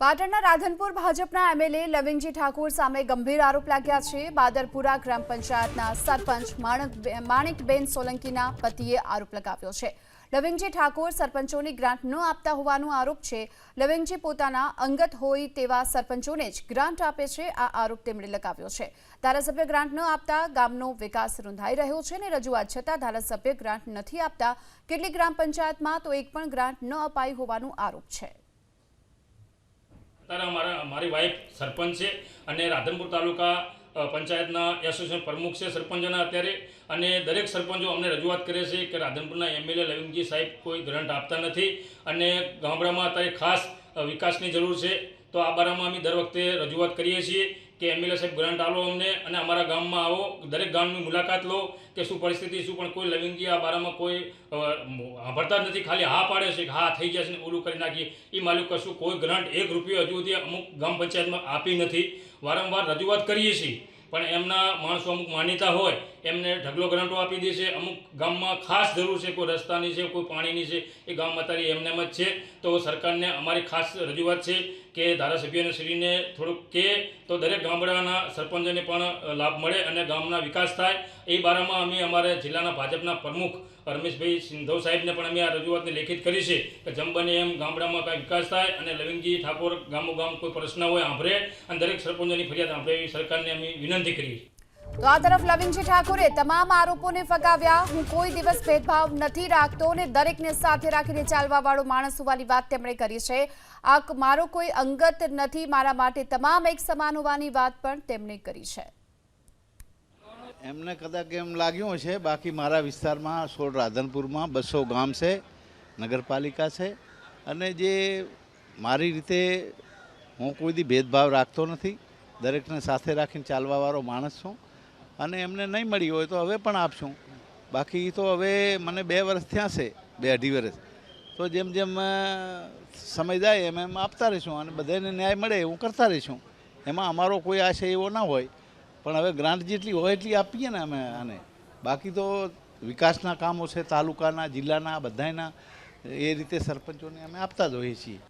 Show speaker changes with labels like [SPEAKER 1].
[SPEAKER 1] પાટણના રાધનપુર ભાજપના એમએલએ લવિંગજી ઠાકુર સામે ગંભીર આરોપ લાગ્યા છે. બાદરપુરા ગ્રામ પંચાયતના સરપંચ માણક માણિકબેન સોલંકીના પતિએ આરોપ લગાવ્યો છે. લવિંગજી ઠાકોર સરપંચોની ગ્રાન્ટ ન આપતા હોવાનો આરોપ છે. લવિંગજી પોતાના અંગત હોય તેવા સરપંચોને જ ગ્રાન્ટ આપે છે. આ આરોપ તેમણે લગાવ્યો છે. ધારાસભ્ય ગ્રાન્ટ ન આપતા ગામનો વિકાસ રૂંધાઈ રહ્યો છે અને રજૂઆત છતાં ધારાસભ્ય ગ્રાન્ટ નથી આપતા. કેટલીક ગ્રામ પંચાયતમાં તો એક પણ ગ્રાન્ટ ન અપાઈ હોવાનો આરોપ છે.
[SPEAKER 2] અત્યારે અમારા, મારી વાઈફ સરપંચ છે અને રાધનપુર તાલુકા પંચાયતના એસોસિએશન પ્રમુખ છે સરપંચના અત્યારે. અને દરેક સરપંચો અમને રજૂઆત કરે છે કે રાધનપુરના એમએલએ લવિંગજી સાહેબ કોઈ ગ્રંટ આપતા નથી અને ગામડામાં અત્યારે ખાસ વિકાસની જરૂર છે. તો આ બારામાં અમે દર વખતે રજૂઆત કરીએ છીએ. કે એમએલએ સાહેબ ગ્રાન્ટ આલો અમને અને અમારા ગામમાં આવો, દરેક ગામની મુલાકાત લો કે શું પરિસ્થિતિ, શું પણ કોઈ લવિંગી આ બારામાં કોઈ સાંભળતા જ નથી, ખાલી હા પાડે છે કે હા થઈ જશે ને ઓલું કરી નાખીએ. એ માલુક કશું કોઈ ગ્રાન્ટ એક રૂપિયો હજુ સુધી અમુક ગામ પંચાયતમાં આપી નથી. વારંવાર રજૂઆત કરીએ છીએ. પણ એમના માણસો અમુક માન્યતા હોય, એમને ઢગલો ગ્રાન્ટો આપી દે છે. અમુક ગામમાં ખાસ જરૂર છે, કોઈ રસ્તાની છે, કોઈ પાણીની છે, એ ગામમાં અત્યારે એમને જ છે. તો સરકારને અમારી ખાસ રજૂઆત છે કે ધારાસભ્યને શ્રીને થોડુંક કે તો દરેક ગામડાના સરપંચોને પણ લાભ મળે અને ગામના વિકાસ થાય. એ બારામાં અમે અમારે જિલ્લાના ભાજપના પ્રમુખ રમેશભાઈ સિંધવ સાહેબને પણ અમે આ રજૂઆતને લેખિત કરી છે કે જેમ બને એમ ગામડામાં કાંઈ વિકાસ થાય અને લવિંગજી ઠાકોર ગામો ગામ કોઈ પ્રશ્ન હોય, આંભરે. અને દરેક સરપંચોની ફરિયાદ આંભરે. એવી સરકારને અમે વિનંતી છીએ
[SPEAKER 1] તો આ તરફ લવિંગજી ઠાકોરે તમામ આરોપોને ફગાવ્યા. હું કોઈ દિવસ ભેદભાવ નથી રાખતો અને દરેકને સાથે રાખીને ચાલવા વાળો માણસ હોવાની વાત તેમણે કરી છે. આ મારો કોઈ અંગત નથી મારા માટે તમામ એક સમાન હોવાની વાત પણ તેમણે કરી છે.
[SPEAKER 3] એમને કદાચ એમ લાગ્યું હશે બાકી મારા વિસ્તારમાં સોળ રાધનપુરમાં બસો ગામ છે નગરપાલિકા છે. અને જે મારી રીતે હું કોઈ દી ભેદભાવ રાખતો નથી. દરેકને સાથે રાખીને ચાલવાવાળો માણસ છું અને એમને નહીં મળી હોય તો હવે પણ આપશું બાકી તો હવે મને બે વર્ષ થયા છે, બે અઢી વર્ષ તો જેમ જેમ સમય જાય એમ એમ આપતા રહીશું અને બધાને ન્યાય મળે એવું કરતા રહીશું. એમાં અમારો કોઈ આશય એવો ના હોય. પણ હવે ગ્રાન્ટ જેટલી હોય એટલી આપીએ ને અમે આને. બાકી તો વિકાસના કામો છે, તાલુકાના, જિલ્લાના બધાના એ રીતે સરપંચોને અમે આપતા જ હોઈએ છીએ.